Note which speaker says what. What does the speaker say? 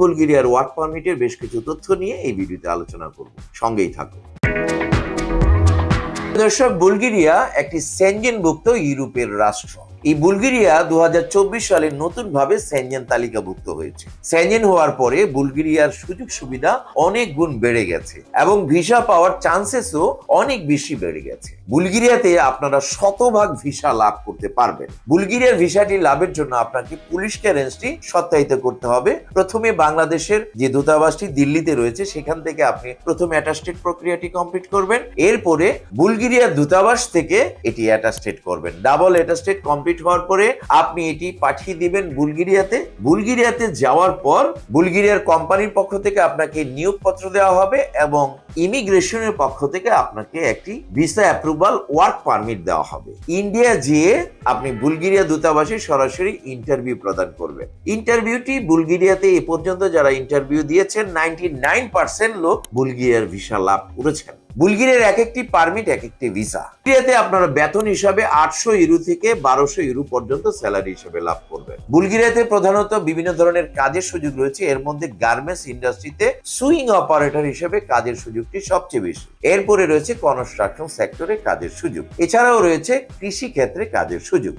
Speaker 1: বুলগেরিয়ার ওয়ার্ক পারমিটের বেশ কিছু তথ্য নিয়ে এই ভিডিওতে আলোচনা করব। সঙ্গেই থাকুন। দর্শক, বুলগেরিয়া একটি সেঞ্জিনভুক্ত ইউরোপের রাষ্ট্র। এই বুলগেরিয়া দু হাজার চব্বিশ সালে নতুনভাবে সেনজেন তালিকাভুক্ত হয়েছে। সেনজেন হওয়ার পরে বুলগেরিয়ার সুযোগ সুবিধা অনেক গুণ বেড়ে গেছে এবং ভিসা পাওয়ার চান্সেসও অনেক বেশি বেড়ে গেছে। বুলগেরিয়াতে আপনারা শতভাগ ভিসা লাভ করতে পারবেন। বুলগেরিয়ার ভিসাটি লাভের জন্য আপনাকে পুলিশ ক্লিয়ারেন্সটি সত্যায়িত করতে হবে। প্রথমে বাংলাদেশের যে দূতাবাসটি দিল্লিতে রয়েছে, সেখান থেকে আপনি প্রথমে অ্যাটাস্টেড প্রক্রিয়াটি কমপ্লিট করবেন। এরপরে বুলগেরিয়ার দূতাবাস থেকে এটি অ্যাটাস্টেড করবেন। ডাবল অ্যাটাস্টেড কমপ্লিট হওয়ার পরে আপনি এটি পাঠিয়ে দিবেন বুলগেরিয়াতে। বুলগেরিয়াতে যাওয়ার পর বুলগেরিয়ার কোম্পানির পক্ষ থেকে আপনাকে নিয়োগপত্র দেওয়া হবে এবং ইমিগ্রেশনের পক্ষ থেকে আপনাকে একটি ভিসা অ্যাপ্রুভাল ওয়ার্ক পারমিট দেওয়া হবে। ইন্ডিয়া যেয়ে আপনি বুলগেরিয়া দূতাবাসে সরাসরি ইন্টারভিউ প্রদান করবেন। ইন্টারভিউটি বুলগেরিয়াতে এ পর্যন্ত যারা ইন্টারভিউ দিয়েছেন নাইনটি নাইন পার্সেন্ট লোক বুলগেরিয়ার ভিসা লাভ করেছেন। বুলগেরিয়ার এক একটি পারমিট এক একটি ভিসা। বুলগেরিয়াতে আপনারা বেতন হিসাবে আটশো ইউরো থেকে বারোশো ইউরো পর্যন্ত স্যালারি হিসেবে লাভ করবেন। বুলগেরিয়াতে প্রধানত বিভিন্ন ধরনের কাজের সুযোগ রয়েছে। এর মধ্যে গার্মেন্টস ইন্ডাস্ট্রিতে সুইং অপারেটর হিসেবে কাজের সুযোগটি সবচেয়ে বেশি। এরপরে রয়েছে কনস্ট্রাকশন সেক্টরে কাজের সুযোগ। এছাড়াও রয়েছে কৃষি ক্ষেত্রে কাজের সুযোগ।